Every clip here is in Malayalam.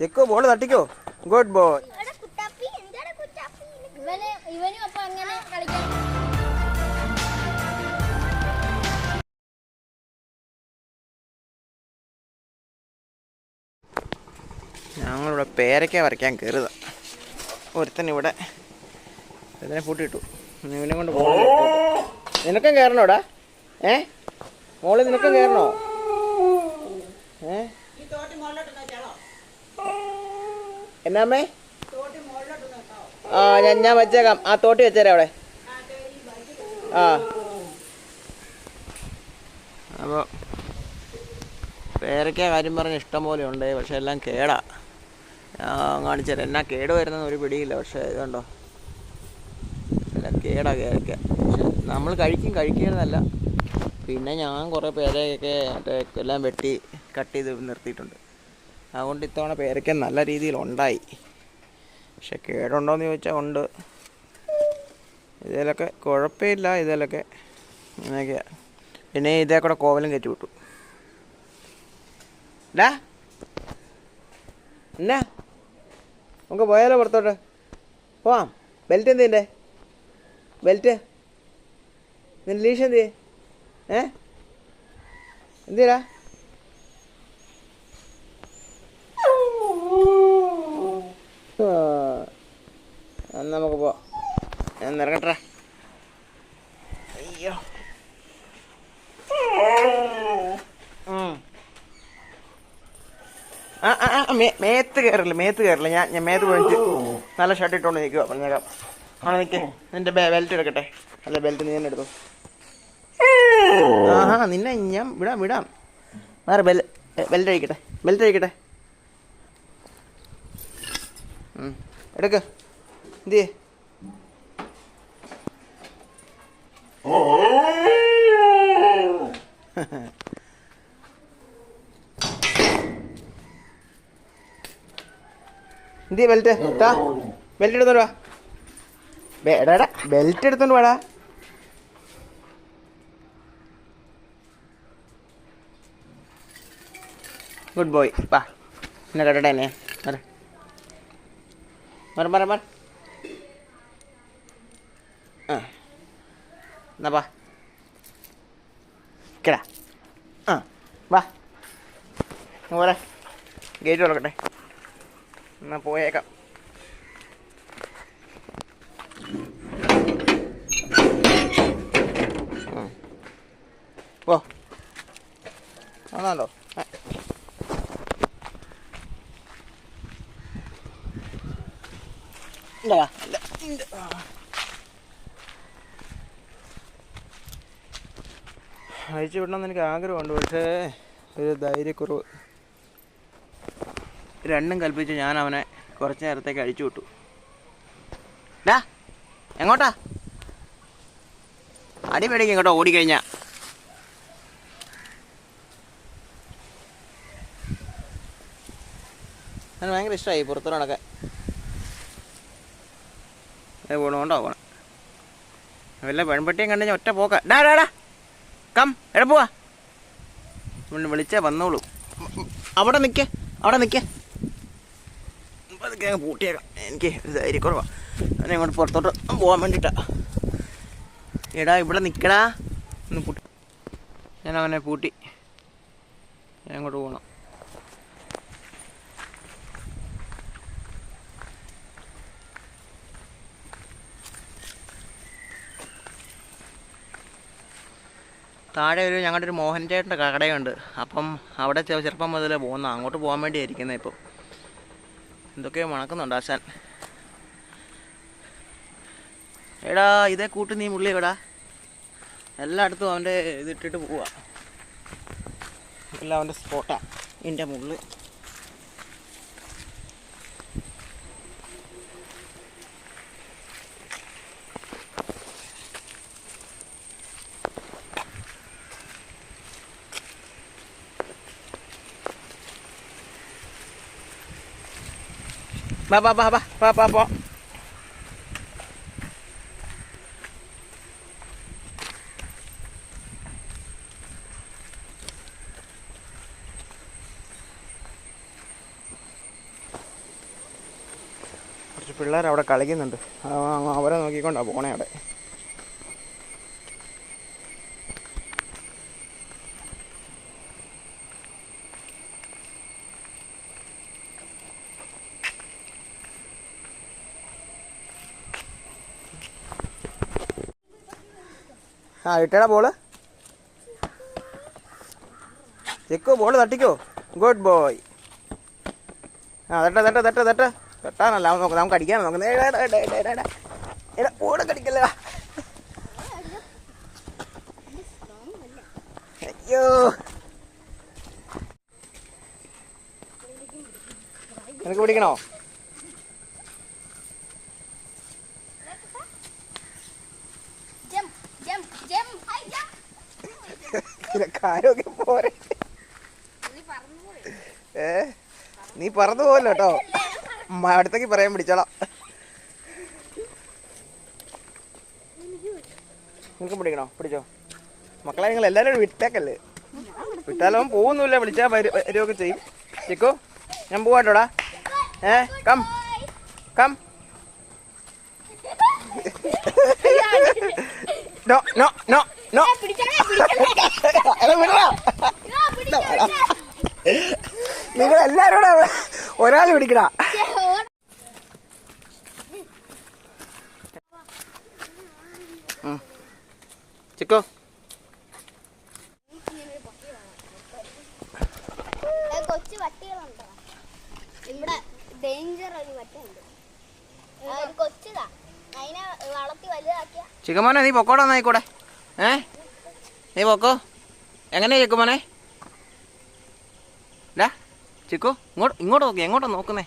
ചെക്കോ ബോൾ തട്ടിക്കോ. ഗുഡ് ബോയ് ഞങ്ങളിവിടെ പേരയ്ക്ക വരയ്ക്കാൻ കയറുക ഒരുത്തൻ ഇവിടെ ഇതിനെ പൂട്ടിയിട്ടു. ഇവനെ കൊണ്ട് നിനക്കും കയറണോടാ? ഏ? മോൾ നിനക്കും കയറണോ ഏ എന്നാമ്മേ ആ ഞാൻ ഞാൻ വെച്ചേക്കാം. ആ തോട്ടി വെച്ചേരാ അവിടെ. ആ. അപ്പോൾ പേരയ്ക്ക കാര്യം പറഞ്ഞ് ഇഷ്ടം പോലെ ഉണ്ട് പക്ഷെ എല്ലാം കേടാ. കാണിച്ചത് എന്നാ കേട് വരുന്ന ഒരു പിടിയില്ല പക്ഷേ ഇതുണ്ടോ? എല്ലാം കേടാ കേരക്ക പക്ഷെ നമ്മൾ കഴിക്കും കഴിക്കുന്നതല്ല പിന്നെ ഞാൻ കുറേ പേരയൊക്കെ മറ്റേ എല്ലാം വെട്ടി കട്ട് ചെയ്ത് നിർത്തിയിട്ടുണ്ട്. അതുകൊണ്ട് ഇത്തവണ പേരയ്ക്ക നല്ല രീതിയിൽ ഉണ്ടായി. പക്ഷെ കേടുണ്ടോയെന്ന് ചോദിച്ചാൽ ഉണ്ട്. ഇതിലൊക്കെ കുഴപ്പമില്ല ഇതിലൊക്കെ ഇങ്ങനെയൊക്കെയാണ് പിന്നെ ഇതേ കൂടെ കോവലും കയറ്റി വിട്ടു. ഡാ. എന്നാ? നമുക്ക് പോയാലോ പുറത്തോട്ട്? പോവാം. ബെൽറ്റ് എന്തിന്റെ ബെൽറ്റ്. നിന്റെ ലീഷ് എന്ത് ഏ? എന്തിനാ നമുക്ക് പോവാം. ഞാൻ ഇറങ്ങട്ടെ അയ്യോ. ആ ആ ആ, മേത്ത് കയറില്ല മേത്ത് കയറില്ല ഞാൻ ഞാൻ മേത്ത് പോയിട്ട് നല്ല ഷർട്ട് ഇട്ടുകൊണ്ട് നിൽക്കുക പറഞ്ഞേക്കാം അവിടെ നിൽക്കേ നിന്റെ ബെൽറ്റ് എടുക്കട്ടെ. അല്ല ബെൽറ്റ് നീ തന്നെ എടുത്തു. ആഹാ നിന്നെ ഞാൻ വിടാം വിടാം. വേറെ ബെൽ ബെൽറ്റ് അഴിക്കട്ടെ. ബെൽറ്റ് അഴിക്കട്ടെ. എടുക്ക്. എന്ത് ചെയ്യേ എന്ത് ബെൽറ്റ് താ ബെൽറ്റ് എടുത്തോണ്ട് വാ ബെ- എടാ എടാ ബെൽറ്റ് എടുത്തോണ്ട് വാടാ ഗുഡ് ബോയ് വാ എന്നെ കേട്ടട്ടെ എന്നെ മര മര മര മര ആ. എന്നാ വാ. കേടാ. ആ വാ. പോരെ ഗേറ്റ് തുറക്കട്ടെ. എന്നാ പോയേക്കാം. പോ ആ. ഇല്ല, ഇല്ല, അയച്ചു വിടണമെന്ന് എനിക്ക് ആഗ്രഹമുണ്ട്. പക്ഷേ ഒരു ധൈര്യക്കുറവ്. രണ്ടും കൽപ്പിച്ച് ഞാൻ അവനെ കുറച്ച് നേരത്തേക്ക് അഴിച്ചു വിട്ടു. ഡാ എങ്ങോട്ടാ? അടി പേടിക്കും ഇങ്ങോട്ടോ ഓടിക്കഴിഞ്ഞാ. ഞാൻ ഭയങ്കര ഇഷ്ടമായി പുറത്തു നടക്കാൻ ഏ പോണു? വല്ല പെൺപട്ടിയും കണ്ടു ഒറ്റ പോക്കാ. ഡാ ഡാ ഡാ. കം എവിടെ പോവാ. വിളിച്ചേ വിളിച്ചാ വന്നോളൂ. അവിടെ നിൽക്കേ അവിടെ നിൽക്കേ അതൊക്കെ അങ്ങ് പൂട്ടിയേക്കാം. എനിക്ക് ധൈര്യം കുറവാ. ഞാൻ ഇങ്ങോട്ട് പുറത്തോട്ട് പോകാൻ വേണ്ടിയിട്ടാ എടാ ഇവിടെ നിൽക്കടാ ഒന്ന് പൂട്ടി. ഞാൻ അവനെ പൂട്ടി. ഞാൻ അങ്ങോട്ട് പോകണം താഴെ ഒരു ഞങ്ങളുടെ ഒരു മോഹൻ ചേട്ടന്റെ കടയുണ്ട്. അപ്പം അവിടെ ചെറുപ്പം മുതൽ പോകുന്ന അങ്ങോട്ട് പോകാൻ വേണ്ടി ഇരിക്കുന്നത് ഇപ്പം. എന്തൊക്കെയോ മണക്കുന്നുണ്ട് ആശാൻ. എടാ ഇതേ കൂട്ടി നീ മുള്ളി എവിടാ എല്ലായിടത്തും അവന്റെ ഇതിട്ടിട്ട് പോവാ. എല്ലാം അവന്റെ സ്പോട്ടാണ് എന്റെ മുള്ള്. ബാ ബാ ബാ ബാ ബാ ബാ പോ കുറച്ച് പിള്ളേർ അവിടെ കളിക്കുന്നുണ്ട് അവരെ നോക്കിക്കൊണ്ടാണ് പോണേ അവിടെ. ആ ഇട്ടേടാ ബോൾ. ചെക്കോ ബോൾ തട്ടിക്കോ. Good boy. ആ തട്ട തട്ട തട്ട തട്ട. തട്ടാനല്ല അവൻ നോക്കാം നമുക്ക് അടിക്കാൻ നോക്കുന്നത്. എടാ കടിക്കല്ല? അയ്യോ. നിനക്ക് പിടിക്കണോ? നിനക്ക് പോരെ. ഏ? നീ പറന്നു പോലോ കേട്ടോ അടുത്തേക്ക് പറയാൻ പിടിച്ചോളാം. നിനക്ക് പിടിക്കണോ? പിടിച്ചോ. മക്കളെ നിങ്ങൾ എല്ലാവരും വിട്ടേക്കല്ലേ? വിട്ടാലോ പോകുന്നില്ല വിളിച്ചാൽ വരികയൊക്കെ ചെയ്യും. ചിക്കു ഞാൻ പോവാട്ടോടാ. ഏ come. Come. No no no. നിങ്ങൾ എല്ലാരും കൂടെ ഒരാൾ പിടിക്കണ ചിക്കോ. കൊച്ചു വട്ടികളുണ്ടോ. ഇവിടെ ഡേഞ്ചർ ഒരു കൊച്ചുതാ. അതിനെ വളർത്തി വലുതാക്കിയ ചിക്കമോനെ നീ പൊക്കോടാ എന്നായിക്കൂടെ ഏ? നീ എങ്ങനെ എങ്ങനെയാ ചിക്കുമോനെ ഡാ ചിക്കു ഇങ്ങോട്ട് ഇങ്ങോട്ട് നോക്കി എങ്ങോട്ടാ നോക്കുന്നേ?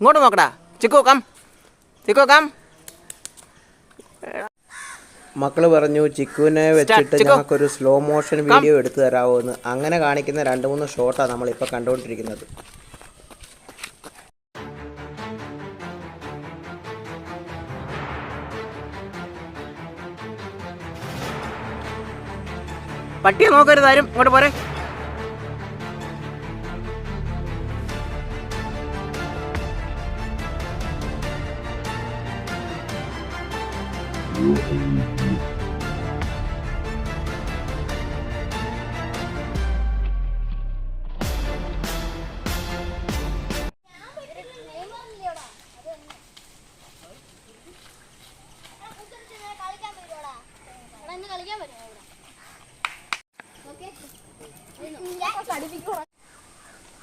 ഇങ്ങോട്ട് നോക്കടാ. ചിക്കു കം. ചിക്കു കം. മക്കൾ പറഞ്ഞു ചിക്കുവിനെ വെച്ചിട്ട് ചിക്കു. ഞങ്ങൾക്കൊരു സ്ലോ മോഷൻ വീഡിയോ എടുത്തു തരാമോ എന്ന് അങ്ങനെ കാണിക്കുന്ന രണ്ട് മൂന്ന് ഷോട്ടാണ് നമ്മളിപ്പോൾ കണ്ടുകൊണ്ടിരിക്കുന്നത്. പട്ടിയെ നോക്കരുത് ആരും. ഇങ്ങോട്ട് പോരെ. കളിക്കാൻ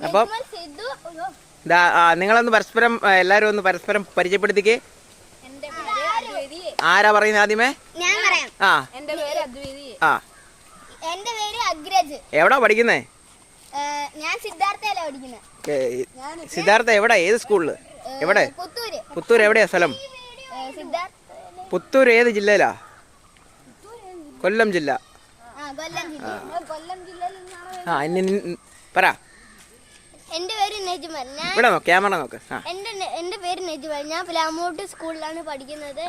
അപ്പം നിങ്ങളൊന്ന് പരസ്പരം എല്ലാരും എല്ലാവരും ഒന്ന് പരസ്പരം പരിചയപ്പെടുത്തിക്കേ. ആരാ പറയുന്നത് ആദ്യമേ? ഞാൻ പറയാം. ആ. എന്റെ പേര് അദ്വൈതി ആ. എന്റെ പേര് അഗ്രജ്. എവിടാ പഠിക്കുന്നേ? ഞാൻ പഠിക്കുന്നത്. ഏ, സിദ്ധാർത്ഥ എവിടെ? ഏത് സ്കൂളിൽ? എവിടെ? പുത്തൂര്. പുത്തൂർ എവിടെയാ സ്ഥലം? പുത്തൂർ ഏത് ജില്ലയിലാ? കൊല്ലം ജില്ല. ആ കൊല്ലം ജില്ല. ആ പറ. എന്റെ പേര് നെജ്മൽ. ഞാൻ ഇവിടെ നോക്ക് ക്യാമറ നോക്ക്. ആ. എന്റെ എന്റെ പേര് നെജ്മൽ. ഞാൻ പ്ലാമോട്ട് സ്കൂളിലാണ് പഠിക്കുന്നത്.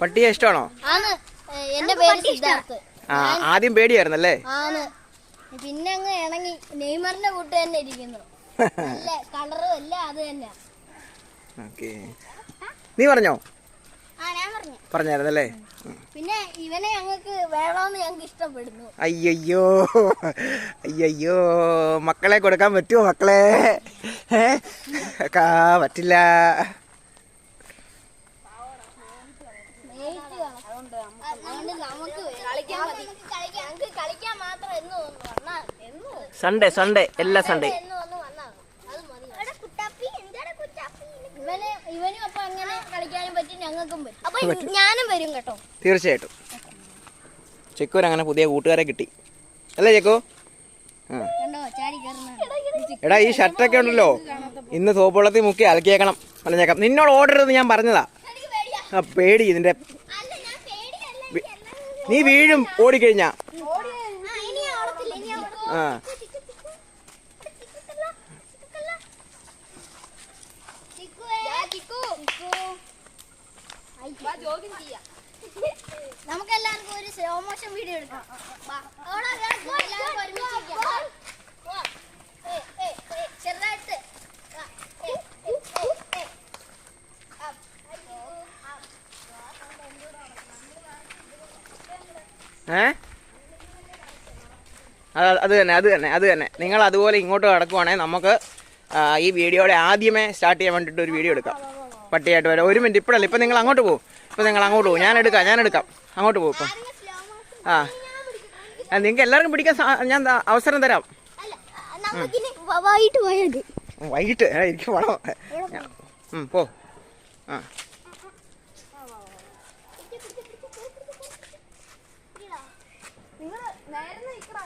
പട്ടിയെ ഇഷ്ടമാണോ? ആണ്. എന്റെ പേര് സിദ്ധാർത്ഥ്. ആ ആദ്യം പേടിയായിരുന്നല്ലേ? ആണ്. പിന്നെ അങ്ങ് ഇണങ്ങി. നെയ്മറിന്റെ കൂട്ട് തന്നെ ഇരിക്കുന്നു. കളറും എല്ലാം അത് തന്നെ നീ പറഞ്ഞു? പറഞ്ഞായിരുന്നല്ലേ? പിന്നെ ഇവനെ ഞങ്ങൾക്ക് വേണമെന്ന് ഞങ്ങൾക്ക് ഇഷ്ടപ്പെടുന്നു. അയ്യോ അയ്യോ മക്കളെ കൊടുക്കാൻ പറ്റുമോ മക്കളെ? കാ പറ്റില്ല. അതുകൊണ്ട് നമുക്ക് കളിക്കാൻ മതി. കളിക്കാൻ കളിക്കാൻ മാത്രം എന്ന് തോന്നുന്നു എന്ന്. സൺഡേ സൺഡേ എല്ലാ സൺഡേ എന്ന് വന്ന് വന്നാ അത് മതി ഇവന് ഇവനും അപ്പൊ അങ്ങനെ കളിക്കാനും അപ്പൊ ഞാനും വരും കേട്ടോ. തീർച്ചയായിട്ടും. ചെക്കൂർ അങ്ങനെ പുതിയ കൂട്ടുകാരെ കിട്ടി. അല്ലേ ചെക്കു? എടാ ഈ ഷർട്ടൊക്കെ ഉണ്ടല്ലോ. ഇന്ന് സോപ്പുവെള്ളത്തിൽ മുക്കി അലക്കിയേക്കണം. പറഞ്ഞേക്കാം. നിന്നോട് ഓർഡർ ഞാൻ പറഞ്ഞതാ. ആ പേടി ഇതിന്റെ അല്ല ഞാൻ പേടിയല്ല. നീ വീഴും ഓടിക്കഴിഞ്ഞാ. ഓടി ആ, വ്ലോഗും ചെയ്യാം. നമുക്ക് എല്ലാവർക്കും ഒരു സ്ലോ മോഷൻ വീഡിയോ എടുക്കാം ചെറുതായിട്ട്. ഏ അത് തന്നെ അത് തന്നെ അത് തന്നെ. നിങ്ങൾ അതുപോലെ ഇങ്ങോട്ട് കടക്കുവാണെങ്കിൽ നമുക്ക് ഈ വീഡിയോയുടെ ആദ്യമേ സ്റ്റാർട്ട് ചെയ്യാൻ വേണ്ടിയിട്ട് ഒരു വീഡിയോ എടുക്കാം. പട്ടിയായിട്ട് വരാം. ഒരു മിനിറ്റ് ഇപ്പോഴല്ല? ഇപ്പം നിങ്ങൾ അങ്ങോട്ട് പോകും ഇപ്പം നിങ്ങൾ അങ്ങോട്ട് പോകും ഞാൻ എടുക്കാം ഞാൻ എടുക്കാം. അങ്ങോട്ട് പോകും ഇപ്പം. ആ. നിങ്ങൾക്ക് എല്ലാവർക്കും പിടിക്കാൻ ഞാൻ അവസരം തരാം. വൈകിട്ട്. വൈകിട്ട് എനിക്ക് വേണം പോ. ആ. നിങ്ങൾ നേരെ നിൽക്കടാ